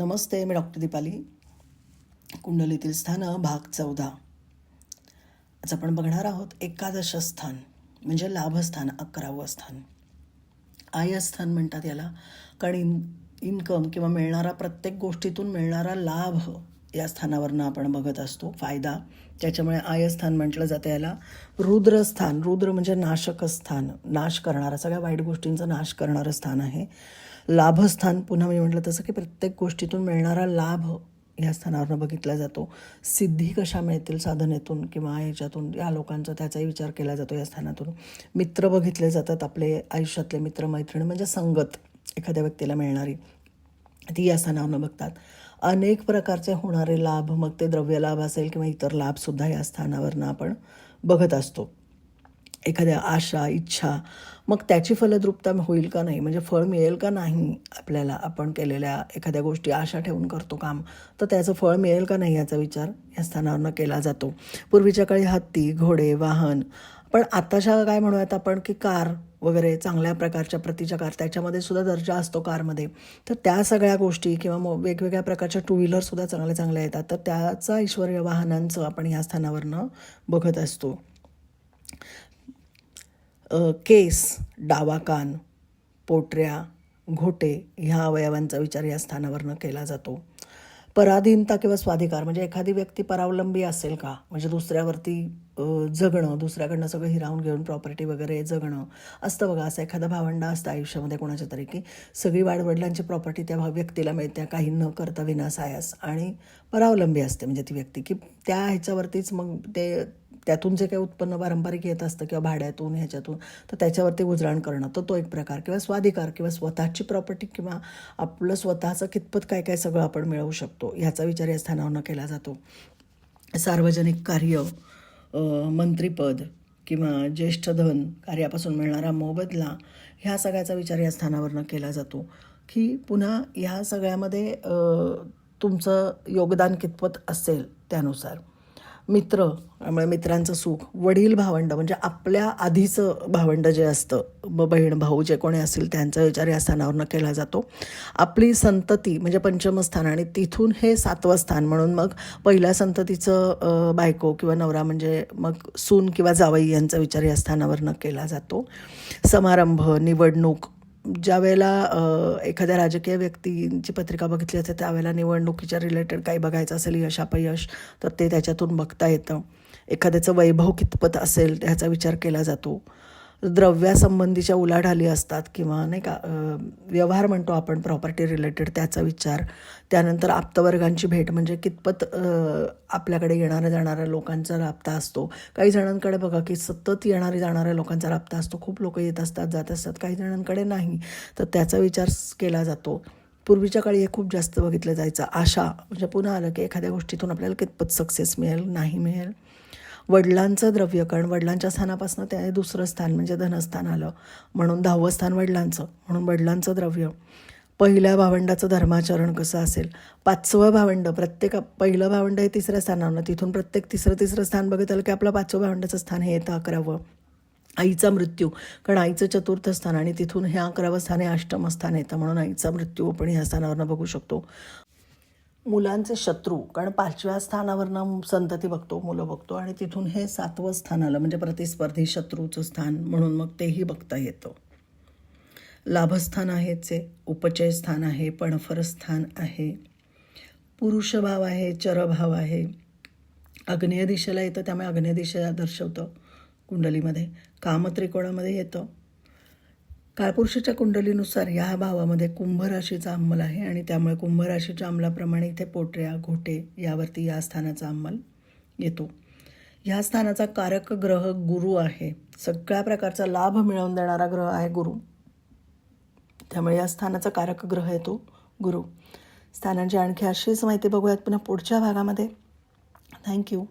नमस्ते मी doctor Deepali. कुंडलीतील स्थानं भाग चौदा. आज आपण बघणार आहोत एकादश स्थान म्हणजे लाभस्थान अकरावं स्थान. आयस्थान म्हणतात याला. कारण इन इन्कम किंवा मिळणारा प्रत्येक गोष्टीतून मिळणारा लाभ या स्थानावरनं आपण बघत असतो फायदा. त्याच्यामुळे आयस्थान म्हटलं जातं याला. रुद्रस्थान रुद्र म्हणजे नाशक स्थान. नाश करणारं सगळ्या वाईट गोष्टींचा नाश करणारं स्थान आहे. लाभस्थान पुन्हा मी म्हटलं तसं की प्रत्येक गोष्टीतून मिळणारा लाभ या स्थानावरनं बघितला जातो. सिद्धी कशा मिळतील साधनेतून किंवा याच्यातून या लोकांचा त्याचाही विचार केला जातो या स्थानातून. मित्र बघितले जातात आपले आयुष्यातले मित्र मैत्रिणी म्हणजे संगत एखाद्या व्यक्तीला मिळणारी ती या स्थानावरनं बघतात. अनेक प्रकारचे होणारे लाभ मग ते द्रव्य लाभ असेल किंवा इतर लाभसुद्धा या स्थानावरनं आपण बघत असतो. एखाद्या आशा इच्छा मग त्याची फलद्रुपता होईल का नाही? म्हणजे फळ मिळेल का नाही आपल्याला? आपण केलेल्या एखाद्या गोष्टी आशा ठेवून करतो काम तर त्याचं फळ मिळेल का नाही याचा विचार या स्थानावरनं केला जातो. पूर्वीच्या काळी हत्ती घोडे वाहन पण आताच्या काय म्हणूयात आपण की कार वगैरे चांगल्या प्रकारच्या प्रतीच्या कार त्याच्यामध्ये सुद्धा दर्जा असतो कारमध्ये. तर त्या सगळ्या गोष्टी किंवा मग वेगवेगळ्या प्रकारच्या टू व्हीलरसुद्धा चांगल्या चांगल्या येतात तर त्याचा ऐश्वर वाहनांचं आपण ह्या स्थानावरनं बघत असतो. केस डावा कान पोटऱ्या घोटे ह्या अवयवांचा विचार या स्थानावरनं केला जातो. पराधीनता किंवा स्वाधिकार म्हणजे एखादी व्यक्ती परावलंबी असेल का? म्हणजे दुसऱ्यावरती जगणं दुसऱ्याकडनं सगळं हिरावून घेऊन प्रॉपर्टी वगैरे जगणं. असतं बघा असं एखादा भावंडा असतं आयुष्यामध्ये कोणाच्या तरी की सगळी वाडवडिलांची प्रॉपर्टी त्या भाव- व्यक्तीला मिळते काही न करता विनासायास आणि परावलंबी असते. म्हणजे ती व्यक्ती की त्या ह्याच्यावरतीच मग ते त्यातून जे काही उत्पन्न पारंपरिक येत असतं किंवा भाड्यातून ह्याच्यातून तर त्याच्यावरती उजळण करणं. तर तो एक प्रकार. किंवा स्वाधिकार किंवा स्वतःची प्रॉपर्टी किंवा आपलं स्वतःचं कितपत काय काय सगळं आपण मिळवू शकतो ह्याचा विचार या स्थानावरनं केला जातो. सार्वजनिक कार्य मंत्रीपद किंवा ज्येष्ठ धन कार्यापासून मिळणारा मोबदला ह्या सगळ्याचा विचार या स्थानावरनं केला जातो. की पुन्हा ह्या सगळ्यामध्ये तुमचं योगदान कितपत असेल त्यानुसार. मित्र त्यामुळे मित्रांचं सुख वडील भावंड म्हणजे आपल्या आधीचं भावंड जे असतं ब- बहीण भाऊ जे कोणी असतील त्यांचा विचार या स्थानावरनं केला जातो. आपली संतती म्हणजे पंचम स्थान आणि तिथून हे सातवं स्थान म्हणून मग पहिल्या संततीचं बायको किंवा नवरा म्हणजे मग सून किंवा जावई यांचा विचार या स्थानावरनं केला जातो. समारंभ निवडणूक ज्या वेळेला एखाद्या राजकीय व्यक्तींची पत्रिका बघितली असते त्यावेळेला निवडणुकीच्या रिलेटेड काही बघायचं असेल यश अपयश तर ते त्याच्यातून बघता येतं. एखाद्याचं वैभव कितपत असेल ह्याचा विचार केला जातो. द्रव्यासंबंधीच्या उलाढाली असतात किंवा नाही का व्यवहार म्हणतो आपण प्रॉपर्टी रिलेटेड त्याचा विचार. त्यानंतर आप्तवर्गांची भेट म्हणजे कितपत आपल्याकडे येणाऱ्या जाणाऱ्या लोकांचा राबता असतो. काही जणांकडे बघा की सतत येणारे जाणाऱ्या लोकांचा राबता असतो. खूप लोक येत असतात जात असतात. काही जणांकडे नाही. तर त्याचा विचार केला जातो. पूर्वीच्या काळी हे खूप जास्त बघितलं जायचं. आशा म्हणजे पुन्हा आलं की एखाद्या गोष्टीतून आपल्याला कितपत सक्सेस मिळेल नाही मिळेल. वडिलांचं द्रव्य कारण वडिलांच्या स्थानापासून त्या दुसरं स्थान म्हणजे धनस्थान आलं. म्हणून दहावं स्थान वडिलांचं म्हणून वडिलांचं द्रव्य. पहिल्या भावंडाचं धर्माचरण कसं असेल? पाचवं भावंड प्रत्येक पहिलं भावंड हे तिसऱ्या स्थानावरनं तिथून प्रत्येक तिसरं तिसरं स्थान बघत आलं की आपलं पाचवं भावंडाचं स्थान हे येतं अकरावं. आईचा मृत्यू कारण आईचं चतुर्थ स्थान आणि तिथून हे अकरावं स्थान हे अष्टम स्थान येतं म्हणून आईचा मृत्यू आपण ह्या स्थानावरनं बघू शकतो. मुलांचे शत्रू कारण पाचव्या स्थानावरनं संतती बघतो मुलं बघतो आणि तिथून हे सातवं स्थान आलं म्हणजे प्रतिस्पर्धी शत्रूचं स्थान म्हणून मग तेही बघता येतं. लाभस्थान आहेचे उपचय स्थान आहे पणफर स्थान आहे पुरुषभाव आहे चरभाव आहे. आग्नेय दिशेला येतं त्यामुळे आग्नेय दिशेला दर्शवतं कुंडलीमध्ये. कामत्रिकोणामध्ये येतं. काळपुरुषाच्या कुंडलीनुसार या भावामध्ये कुंभ राशीचा अंमल आहे आणि त्यामुळे कुंभ राशीच्या अंमलाप्रमाणे इथे पोटऱ्या घोटे यावरती या स्थानाचा अंमल येतो. ह्या स्थानाचा कारक ग्रह गुरु आहे. सगळ्या प्रकारचा लाभ मिळवून देणारा ग्रह आहे गुरु. त्यामुळे या स्थानाचा कारक ग्रह येतो गुरु. स्थानांची आणखी अशीच माहिती बघूयात पुन्हा पुढच्या भागामध्ये. थँक्यू